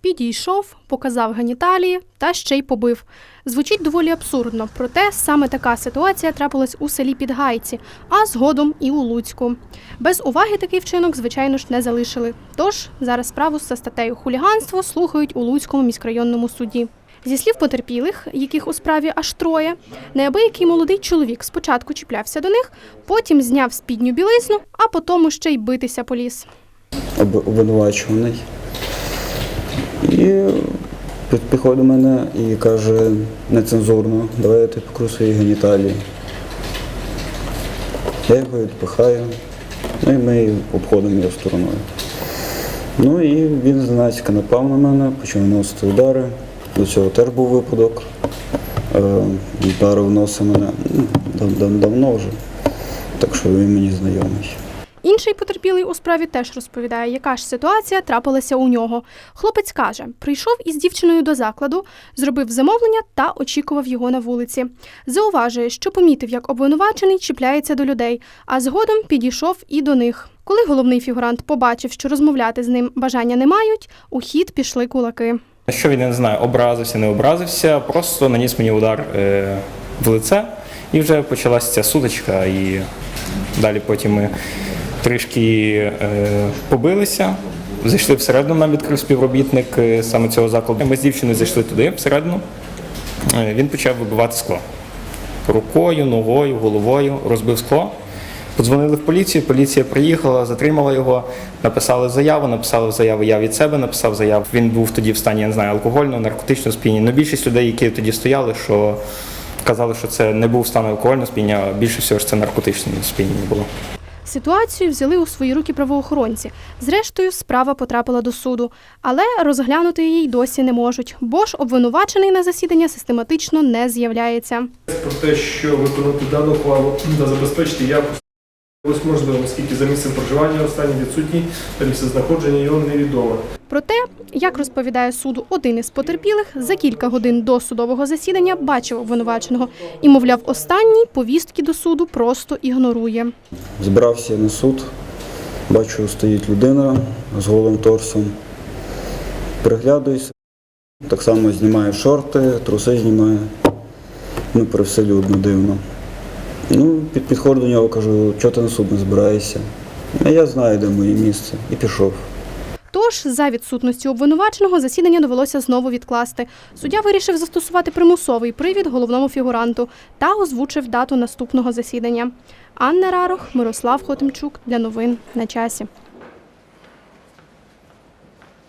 Підійшов, показав геніталії та ще й побив. Звучить доволі абсурдно, проте саме така ситуація трапилась у селі Підгайці, а згодом і у Луцьку. Без уваги такий вчинок, звичайно ж, не залишили. Тож зараз справу за статтею хуліганство слухають у Луцькому міськрайонному суді. Зі слів потерпілих, яких у справі аж троє, неабиякий молодий чоловік спочатку чіплявся до них, потім зняв спідню білизну, а потім ще й битися поліз. об- обвинувачуваний. І підходить до мене і каже нецензурно, давай я тобі покру свої геніталії. Я його відпихаю, ну і ми обходимо його стороною. Ну і він зненацька напав на мене, почав наносити удари. До цього теж був випадок. Е, Ударив носа мене ну, дав- давно вже, так що він мені знайомий. Інший потерпілий у справі теж розповідає, яка ж ситуація трапилася у нього. Хлопець каже, прийшов із дівчиною до закладу, зробив замовлення та очікував його на вулиці. Зауважує, що помітив, як обвинувачений чіпляється до людей, а згодом підійшов і до них. Коли головний фігурант побачив, що розмовляти з ним бажання не мають, у хід пішли кулаки. Що він не знаю, образився, не образився, просто наніс мені удар е, в лице, і вже почалася ця сутичка, і далі потім ми трішки е, побилися. Зайшли всередину, нам відкрив співробітник е, саме цього закладу. Ми з дівчиною зайшли туди, всередину. Е, Він почав вибивати скло рукою, ногою, головою, розбив скло. Подзвонили в поліцію, поліція приїхала, затримала його, написали заяву, написали заяву я від себе, написав заяву. Він був тоді в стані, я не знаю, алкогольного, наркотичного сп'яніння. Ну, більшість людей, які тоді стояли, що казали, що це не був стан алкогольного сп'яніння, а більше всього ж це наркотичне сп'яніння було. Ситуацію взяли у свої руки правоохоронці. Зрештою, справа потрапила до суду, але розглянути її досі не можуть, бо ж обвинувачений на засідання систематично не з'являється. про те, що виконати дану хвалу та забезпечити якість ось можливо, оскільки за місцем проживання останній відсутній та місце знаходження його невідоме. Проте, як розповідає суду один із потерпілих, за кілька годин до судового засідання бачив обвинуваченого і, мовляв, останній повістки до суду просто ігнорує. Збирався на суд, бачу, стоїть людина з голим торсом. Приглядуюся, так само знімаю шорти, труси знімаю. Ну, привселюдно дивно. Ну, під підходжу до нього, кажу, чого ти на суд не збираєшся? А я знаю, де моє місце, і пішов. Тож, за відсутності обвинуваченого, засідання довелося знову відкласти. Суддя вирішив застосувати примусовий привід головному фігуранту та озвучив дату наступного засідання. Анна Рарох, Мирослав Хотимчук для новин на часі.